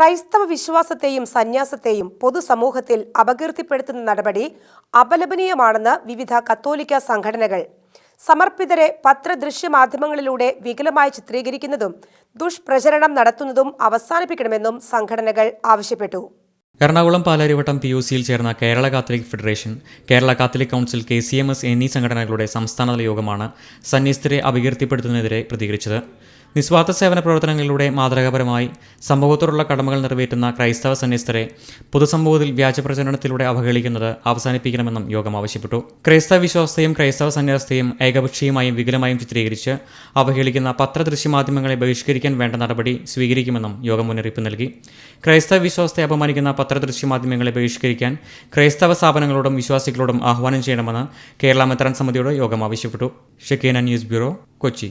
ക്രൈസ്തവ വിശ്വാസത്തെയും സന്യാസത്തെയും പൊതുസമൂഹത്തിൽ അപകീർത്തിപ്പെടുത്തുന്ന നടപടി അപലപനീയമാണെന്ന് വിവിധ കത്തോലിക്ക സംഘടനകൾ. സമർപ്പിതരെ പത്രദൃശ്യ മാധ്യമങ്ങളിലൂടെ വികലമായി ചിത്രീകരിക്കുന്നതും ദുഷ്പ്രചരണം നടത്തുന്നതും അവസാനിപ്പിക്കണമെന്നും സംഘടനകൾ ആവശ്യപ്പെട്ടു. എറണാകുളം പാലാരിവട്ടം പി യു സിയിൽ ചേർന്ന Kerala Catholic federation Kerala Catholic council K C M S എന്നീ സംഘടനകളുടെ സംസ്ഥാനതല യോഗമാണ് സന്യസ്തരെ അപകീർത്തിപ്പെടുത്തുന്നതിനെതിരെ പ്രതികരിച്ചത്. നിസ്വാർത്ഥ സേവന പ്രവർത്തനങ്ങളിലൂടെ മാതൃകാപരമായി സമൂഹത്തോടുള്ള കടമകൾ നിറവേറ്റുന്ന ക്രൈസ്തവ സന്യസ്തരെ പൊതുസമൂഹത്തിൽ വ്യാജപ്രചരണത്തിലൂടെ അവഹേളിക്കുന്നത് അവസാനിപ്പിക്കണമെന്നും യോഗം ആവശ്യപ്പെട്ടു. ക്രൈസ്തവ വിശ്വാസത്തെയും ക്രൈസ്തവ സന്യാസത്തെയും ഏകപക്ഷീയമായും വികലമായും ചിത്രീകരിച്ച് അവഹേളിക്കുന്ന പത്രദൃശ്യമാധ്യമങ്ങളെ ബഹിഷ്കരിക്കാൻ വേണ്ട നടപടി സ്വീകരിക്കുമെന്നും യോഗം മുന്നറിയിപ്പ് നൽകി. ക്രൈസ്തവ വിശ്വാസത്തെ അപമാനിക്കുന്ന പത്രദൃശ്യമാധ്യമങ്ങളെ ബഹിഷ്കരിക്കാൻ ക്രൈസ്തവ സ്ഥാപനങ്ങളോടും വിശ്വാസികളോടും ആഹ്വാനം ചെയ്യണമെന്ന് കേരള മെത്രാൻ സമിതിയോട് യോഗം ആവശ്യപ്പെട്ടു. Shekinah news bureau Kochi.